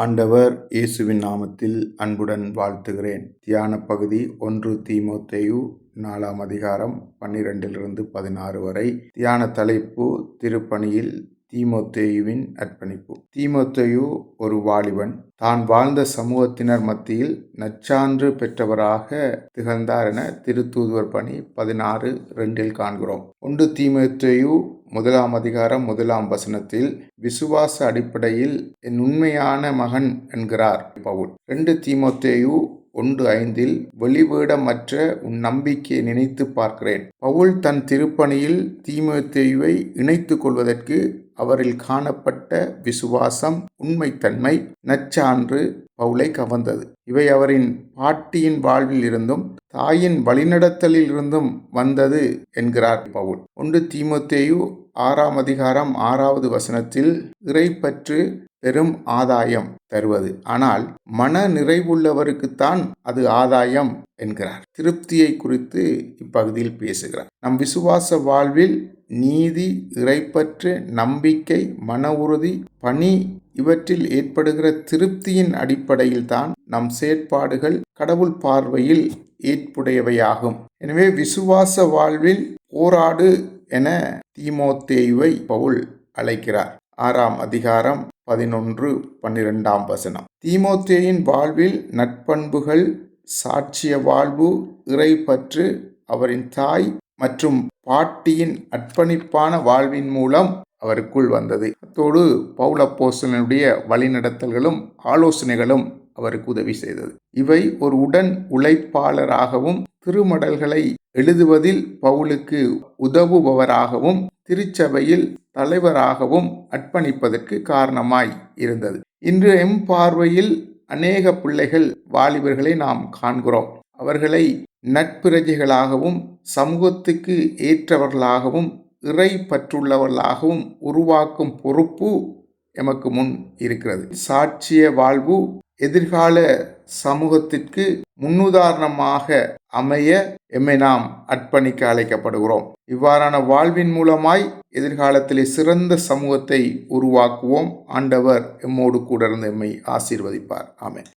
ஆண்டவர் இயேசுவின் நாமத்தில் அன்புடன் வாழ்த்துகிறேன். தியான பகுதி ஒன்று தீமோத்தேயு நாலாம் அதிகாரம் பன்னிரெண்டிலிருந்து பதினாறு வரை. தியான தலைப்பு திருப்பணியில் தீமோத்தேயுவின் அர்ப்பணிப்பு. தீமோத்தேயு ஒரு வாலிபன். தான் வாழ்ந்த சமூகத்தினர் மத்தியில் நச்சான்று பெற்றவராக திகழ்ந்தார் என திருத்தூதுவர் பணி பதினாறு ரெண்டில் காண்கிறோம். ஒன்று தீமோத்தேயு முதலாம் அதிகாரம் முதலாம் வசனத்தில் விசுவாச அடிப்படையில் என் உண்மையான மகன் என்கிறார் பவுல். ரெண்டு தீமோத்தேயு ஒன்று ஐந்தில் வெளிவேடமற்ற உன் நம்பிக்கையை நினைத்து பார்க்கிறேன். பவுல் தன் திருப்பணியில் தீமத்தேயுவை இணைத்து கொள்வதற்கு அவரில் காணப்பட்ட விசுவாசம் உண்மைத்தன்மை நச்சான்று பவுலை கவர்ந்தது. இவை அவரின் பாட்டியின் வாழ்வில் இருந்தும் தாயின் வழிநடத்தலில் இருந்தும் வந்தது என்கிறார் பவுல். ஒன்று தீமத்தேயு ஆறாம் அதிகாரம் ஆறாவது வசனத்தில் இறைப்பற்று பெரும் ஆதாயம் தருவது. ஆனால் மன நிறைவுள்ளவருக்குத்தான் அது ஆதாயம் என்கிறார். திருப்தியை குறித்து இப்பகுதியில் பேசுகிறார். நம் விசுவாச வாழ்வில் நீதி இறைப்பற்று நம்பிக்கை மன உறுதி பணி இவற்றில் ஏற்படுகிற திருப்தியின் அடிப்படையில் தான் நம் செயற்பாடுகள் கடவுள் பார்வையில் ஏற்புடையவையாகும். எனவே விசுவாச வாழ்வில் போராடு என தீமோத்தேயுவை பவுல் அழைக்கிறார். ஆறாம் அதிகாரம் பதினொன்று பன்னிரெண்டாம் வசனம். தீமோத்தேயின் வாழ்வில் நட்பண்புகள் சாட்சிய வாழ்வு இறை பற்று அவரின் தாய் மற்றும் பாட்டியின் அர்ப்பணிப்பான வாழ்வின் மூலம் அவருக்குள் வந்தது. அத்தோடு பௌலப்போசனுடைய வழிநடத்தல்களும் ஆலோசனைகளும் அவருக்கு உதவி செய்தது. இவை ஒரு உடன் உழைப்பாளராகவும் திருமடல்களை எழுதுவதில் பவுலுக்கு உதவுபவராகவும் திருச்சபையில் தலைவராகவும் அர்ப்பணிப்பதற்கு காரணமாய் இருந்தது. இன்று எம் பார்வையில் அநேக பிள்ளைகள் வாலிபர்களை நாம் காண்கிறோம். அவர்களை நட்பிரஜைகளாகவும் சமூகத்துக்கு ஏற்றவர்களாகவும் இறை பற்றுள்ளவர்களாகவும் உருவாக்கும் பொறுப்பு எமக்கு முன் இருக்கிறது. சாட்சிய வாழ்வு எதிர்கால சமூகத்திற்கு முன்னுதாரணமாக அமைய எம்மை நாம் அர்ப்பணிக்க அழைக்கப்படுகிறோம். இவ்வாறான வாழ்வின் மூலமாய் எதிர்காலத்திலே சிறந்த சமூகத்தை உருவாக்குவோம். ஆண்டவர் எம்மோடு கூட இருந்து எம்மை ஆசீர்வதிப்பார். ஆமே